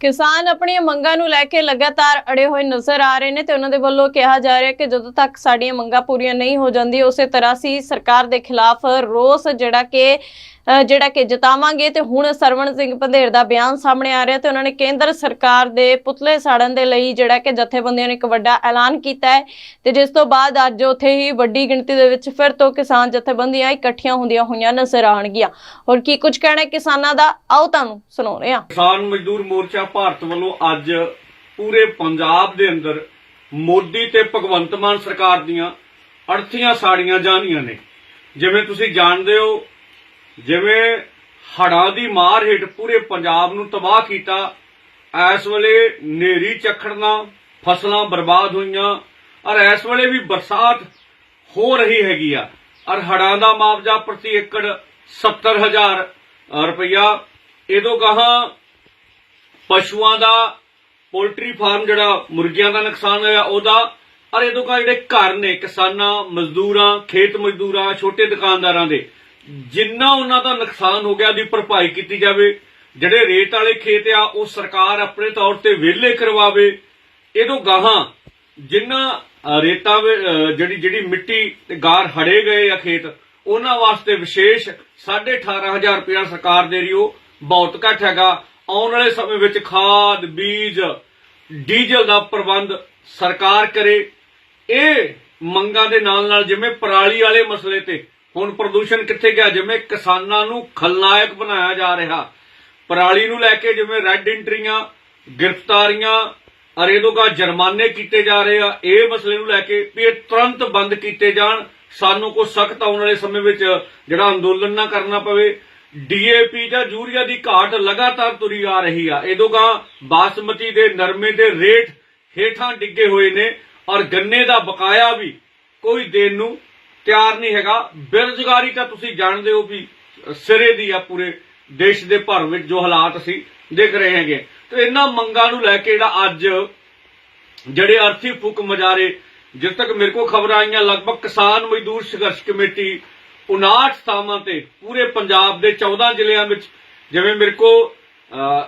ਕਿਸਾਨ ਆਪਣੀਆਂ ਮੰਗਾਂ ਨੂੰ ਲੈ ਕੇ ਲਗਾਤਾਰ ਅੜੇ ਹੋਏ ਨਜ਼ਰ ਆ ਰਹੇ ਨੇ ਤੇ ਉਹਨਾਂ ਦੇ ਵੱਲੋਂ ਕਿਹਾ ਜਾ ਰਿਹਾ ਕਿ ਜਦੋਂ ਤੱਕ ਸਾਡੀਆਂ ਮੰਗਾਂ ਪੂਰੀਆਂ ਨਹੀਂ ਹੋ ਜਾਂਦੀ ਉਸੇ ਤਰ੍ਹਾਂ ਅਸੀਂ ਸਰਕਾਰ ਦੇ ਖਿਲਾਫ ਰੋਸ ਜਿਹੜਾ ਕਿ ਜਿਹੜਾ ਕਿ ਜਤਾਵਾਂਗੇ ਤੇ ਹੁਣ ਸਰਵਣ ਸਿੰਘ ਪੰਧੇਰ ਦਾ ਬਿਆਨ ਸਾਹਮਣੇ ਆ ਰਿਹਾ ਤੇ ਉਹਨਾਂ ਨੇ ਕੇਂਦਰ ਸਰਕਾਰ ਦੇ ਪੁਤਲੇ ਸਾੜਨ ਦੇ ਲਈ ਜਿਹੜਾ ਕਿ ਜਥੇਬੰਦੀਆਂ ਨੇ ਇੱਕ ਵੱਡਾ ਐਲਾਨ ਕੀਤਾ ਹੈ ਤੇ ਜਿਸ ਤੋਂ ਬਾਅਦ ਅੱਜ ਉੱਥੇ ਹੀ ਵੱਡੀ ਗਿਣਤੀ ਦੇ ਵਿੱਚ ਫਿਰ ਤੋਂ ਕਿਸਾਨ ਜਥੇਬੰਦੀਆਂ ਇਕੱਠੀਆਂ ਹੁੰਦੀਆਂ ਹੋਈਆਂ ਨਜ਼ਰ ਆਉਣਗੀਆਂ। ਔਰ ਕੀ ਕੁਝ ਕਹਿਣਾ ਹੈ ਕਿਸਾਨਾਂ ਦਾ? ਆਓ ਤੁਹਾਨੂੰ ਸੁਣਾਉਂਦੇ ਹਾਂ। ਕਿਸਾਨ ਮਜ਼ਦੂਰ ਮੋਰਚਾ ਭਾਰਤ ਵੱਲੋਂ ਅੱਜ ਪੂਰੇ ਪੰਜਾਬ ਦੇ ਅੰਦਰ ਮੋਦੀ ਤੇ ਭਗਵੰਤ ਮਾਨ ਸਰਕਾਰ ਦੀਆਂ ਅੜਥੀਆਂ ਸਾੜੀਆਂ ਜਾਣੀਆਂ ਨੇ। ਜਿਵੇਂ ਤੁਸੀਂ ਜਾਣਦੇ ਹੋ ਜਿਵੇਂ ਹੜਾਂ ਦੀ ਮਾਰ ਹੇਠ ਪੂਰੇ ਪੰਜਾਬ ਨੂੰ ਤਬਾਹ ਕੀਤਾ, ਇਸ ਵੇਲੇ ਨੇਰੀ ਚੱਖੜਨਾ, ਫਸਲਾਂ ਬਰਬਾਦ ਹੋਈਆਂ, ਔਰ ਇਸ ਵੇਲੇ ਵੀ ਬਰਸਾਤ ਹੋ ਰਹੀ ਹੈਗੀ ਆ। ਔਰ ਹੜਾਂ ਦਾ ਮੁਆਵਜ਼ਾ ਪ੍ਰਤੀ ਏਕੜ 70000 ਰੁਪਇਆ ਇਹਦੋਂ ਗਾਹਾਂ ਪਸ਼ੂਆਂ ਦਾ, ਪੋਲਟਰੀ ਫਾਰਮ ਜਿਹੜਾ ਮੁਰਗੀਆਂ ਦਾ ਨੁਕਸਾਨ ਹੋਇਆ ਉਹਦਾ, ਔਰ ਇਹਦੋਂ ਕਾ ਜਿਹੜੇ ਘਰ ਨੇ ਕਿਸਾਨਾਂ, ਮਜ਼ਦੂਰਾਂ, ਖੇਤ ਮਜ਼ਦੂਰਾਂ, ਛੋਟੇ ਦੁਕਾਨਦਾਰਾਂ ਦੇ ਜਿੰਨਾ ਉਹਨਾਂ ਦਾ ਨੁਕਸਾਨ ਹੋ ਗਿਆ ਦੀ ਭਰਪਾਈ ਕੀਤੀ ਜਾਵੇ ਜਿਹੜੇ ਰੇਤ ਵਾਲੇ ਖੇਤ ਆ ਉਹ ਸਰਕਾਰ ਆਪਣੇ ਤੌਰ ਤੇ ਵਿਹਲੇ ਕਰਵਾਵੇ। ਇਹਦੋਂ ਗਾਹਾਂ ਜਿੰਨਾ ਅ, ਰੇਤਾਂ ਜਿਹੜੀ ਜਿਹੜੀ ਮਿੱਟੀ ਤੇ ਗਾਰ ਹੜੇ ਗਏ ਆ ਖੇਤ ਉਹਨਾਂ ਵਾਸਤੇ ਵਿਸ਼ੇਸ਼ 18500 ਰੁਪਇਆ ਸਰਕਾਰ ਦੇ ਰਹੀ ਉਹ ਬਹੁਤ ਘੱਟ ਹੈਗਾ। ਆਉਣ ਵਾਲੇ ਸਮੇਂ ਵਿੱਚ ਖਾਦ ਬੀਜ ਡੀਜ਼ਲ ਦਾ ਪ੍ਰਬੰਧ ਸਰਕਾਰ ਕਰੇ। ਇਹ ਮੰਗਾਂ ਦੇ ਨਾਲ ਨਾਲ ਜਿਵੇਂ ਪਰਾਲੀ ਵਾਲੇ ਮਸਲੇ ਤੇ ਹੁਣ ਪ੍ਰਦੂਸ਼ਣ ਕਿੱਥੇ ਗਿਆ? ਜਿਵੇਂ ਕਿਸਾਨਾਂ ਨੂੰ ਖਲਨਾਇਕ ਬਣਾਇਆ ਜਾ ਰਿਹਾ। ਪਰਾਲੀ ਨੂੰ ਲੈ ਕੇ ਜਿਵੇਂ ਰੈੱਡ ਇੰਟਰੀਆਂ ਗ੍ਰਿਫਤਾਰੀਆਂ ਅਰੇਦੋਗਾ ਜੁਰਮਾਨੇ ਕੀਤੇ ਜਾ ਰਹੇ ਆ। ਇਹ ਮਸਲੇ ਨੂੰ ਲੈ ਕੇ ਵੀ ਇਹ ਤੁਰੰਤ ਬੰਦ ਕੀਤੇ ਜਾਣ। ਸਾਨੂੰ ਕੋ ਸਖਤ ਆਉਣ ਵਾਲੇ ਸਮੇਂ ਵਿੱਚ ਜਿਹੜਾ ਅੰਦੋਲਨ ਨਾ ਕਰਨਾ ਪਵੇ। ਡੀਏਪੀ ਜਾਂ ਯੂਰੀਆ ਦੀ ਘਾਟ ਲਗਾਤਾਰ ਤੁਰੀ ਆ ਰਹੀ ਆ। ਇਹਦੋਗਾ ਬਾਸਮਤੀ ਦੇ ਨਰਮੇ ਦੇ ਰੇਟ ਹੇਠਾਂ ਡਿੱਗੇ ਹੋਏ ਨੇ। ਔਰ ਗੰਨੇ ਦਾ ਬਕਾਇਆ ਵੀ ਕੋਈ ਦੇਣ ਨੂੰ ਤਿਆਰ ਨਹੀਂ ਹੈਗਾ। ਬੇਰੁਜ਼ਗਾਰੀ ਤਾਂ ਤੁਸੀਂ ਜਾਣਦੇ ਹੋ ਵੀ ਸਿਰੇ ਦੀ ਆ ਪੂਰੇ ਦੇਸ਼ ਦੇ ਭਰ ਵਿੱਚ ਜੋ ਹਾਲਾਤ ਅਸੀਂ ਦੇਖ ਰਹੇ ਹੈਗੇ। ਤੇ ਇਹਨਾਂ ਮੰਗਾਂ ਨੂੰ ਲੈ ਕੇ ਜਿਹੜਾ ਅੱਜ ਜਿਹੜੇ ਅਰਥੀ ਫੁਕ ਮਜਾਰੇ ਜਿਸ ਤੱਕ ਮੇਰੇ ਕੋਲ ਖਬਰਾਂ ਆਈਆਂ, ਲਗਭਗ ਕਿਸਾਨ ਮਜ਼ਦੂਰ ਸੰਘਰਸ਼ ਕਮੇਟੀ 59 ਥਾਵਾਂ ਤੇ ਪੂਰੇ ਪੰਜਾਬ ਦੇ 14 ਜ਼ਿਲ੍ਹਿਆਂ ਵਿੱਚ, ਜਿਵੇਂ ਮੇਰੇ ਕੋ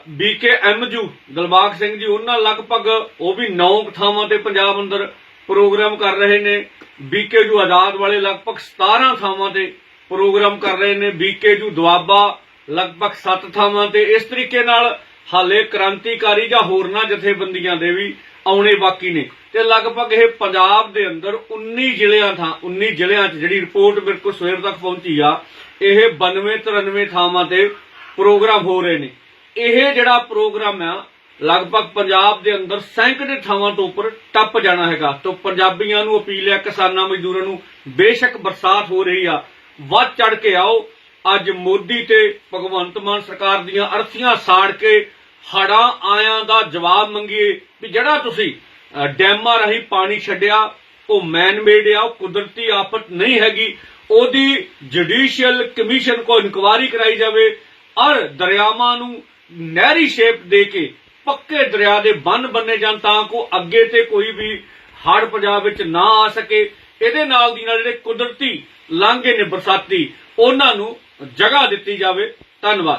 ਬੀਕੇ ਐਮਜੂ ਦਿਲਬਾਗ ਸਿੰਘ ਜੀ, ਉਹਨਾਂ ਲਗਭਗ ਉਹ ਵੀ 9 ਥਾਵਾਂ ਤੇ ਪੰਜਾਬ ਅੰਦਰ ਪ੍ਰੋਗਰਾਮ ਕਰ ਰਹੇ ਨੇ। ਬੀਕੇ ਜੂ ਆਜ਼ਾਦ ਵਾਲੇ ਲਗਭਗ 17 ਥਾਵਾਂ ਤੇ ਪ੍ਰੋਗਰਾਮ ਕਰ ਰਹੇ ਨੇ। ਬੀਕੇ ਜੂ ਦੁਆਬਾ ਲਗਭਗ 7 ਥਾਵਾਂ ਤੇ। ਇਸ ਤਰੀਕੇ ਨਾਲ ਹਾਲੇ ਕ੍ਰਾਂਤੀਕਾਰੀ ਜਾਂ ਹੋਰਨਾਂ ਜਥੇਬੰਦੀਆਂ ਦੇ ਵੀ ਆਉਣੇ ਬਾਕੀ ਨੇ। ਤੇ ਲਗਭਗ ਇਹ ਪੰਜਾਬ ਦੇ ਅੰਦਰ 19 ਜ਼ਿਲ੍ਹਿਆਂ ਥਾਂ 19 ਜ਼ਿਲ੍ਹਿਆਂ 'ਚ ਜਿਹੜੀ ਰਿਪੋਰਟ ਮੇਰੇ ਕੋਲ ਸਵੇਰ ਤੱਕ ਪਹੁੰਚੀ ਆ, ਇਹ 92 93 ਥਾਵਾਂ ਤੇ ਪ੍ਰੋਗਰਾਮ ਹੋ ਰਹੇ ਨੇ। ਇਹ ਜਿਹੜਾ ਪ੍ਰੋਗਰਾਮ ਆ ਲਗਭਗ ਪੰਜਾਬ ਦੇ ਅੰਦਰ ਸੈਂਕੜੇ ਥਾਵਾਂ ਤੋਂ ਉੱਪਰ ਟੱਪ ਜਾਣਾ ਹੈਗਾ। ਤੋਂ ਪੰਜਾਬੀਆਂ ਨੂੰ ਅਪੀਲ ਹੈ, ਕਿਸਾਨਾਂ ਮਜ਼ਦੂਰਾਂ ਨੂੰ ਬੇਸ਼ੱਕ ਬਰਸਾਤ ਹੋ ਰਹੀ ਆ। ਵੱਧ ਚੜ ਕੇ ਆਓ। ਅੱਜ ਮੋਦੀ ਤੇ ਭਗਵੰਤ ਮਾਨ ਸਰਕਾਰ ਦੀਆਂ ਅਰਥੀਆਂ ਸਾੜ ਕੇ ਹੜਾਂ ਆਇਆਂ ਦਾ ਜਵਾਬ ਮੰਗੀਏ ਵੀ ਜਿਹੜਾ ਤੁਸੀਂ ਡੈਮਾਂ ਰਾਹੀਂ ਪਾਣੀ ਛੱਡਿਆ, ਉਹ ਮੈਨ ਮੇਡ ਆ, ਉਹ ਕੁਦਰਤੀ ਆਫਤ ਨਹੀਂ ਹੈਗੀ। ਉਹਦੀ ਜੁਡੀਸ਼ੀਅਲ ਕਮਿਸ਼ਨ ਕੋ ਇਨਕੁਆਰੀ ਕਰਾਈ ਜਾਵੇ। ਔਰ ਦਰਿਆਵਾਂ ਨੂੰ ਨਹਿਰੀ ਸ਼ੇਪ ਦੇ ਕੇ ਪੱਕੇ ਦਰਿਆ ਦੇ ਬੰਨ ਬੰਨੇ ਜਾਣ ਤਾਂ ਕੋ ਅੱਗੇ ਤੇ ਕੋਈ ਵੀ ਹੜ ਪੰਜਾਬ ਵਿੱਚ ਨਾ ਆ ਸਕੇ। ਇਹਦੇ ਨਾਲ ਦੀ ਨਾਲ ਜਿਹੜੇ ਕੁਦਰਤੀ ਲਾਂਘੇ ਨੇ ਬਰਸਾਤੀ, ਉਹਨਾਂ ਨੂੰ ਜਗ੍ਹਾ ਦਿੱਤੀ ਜਾਵੇ। ਧੰਨਵਾਦ।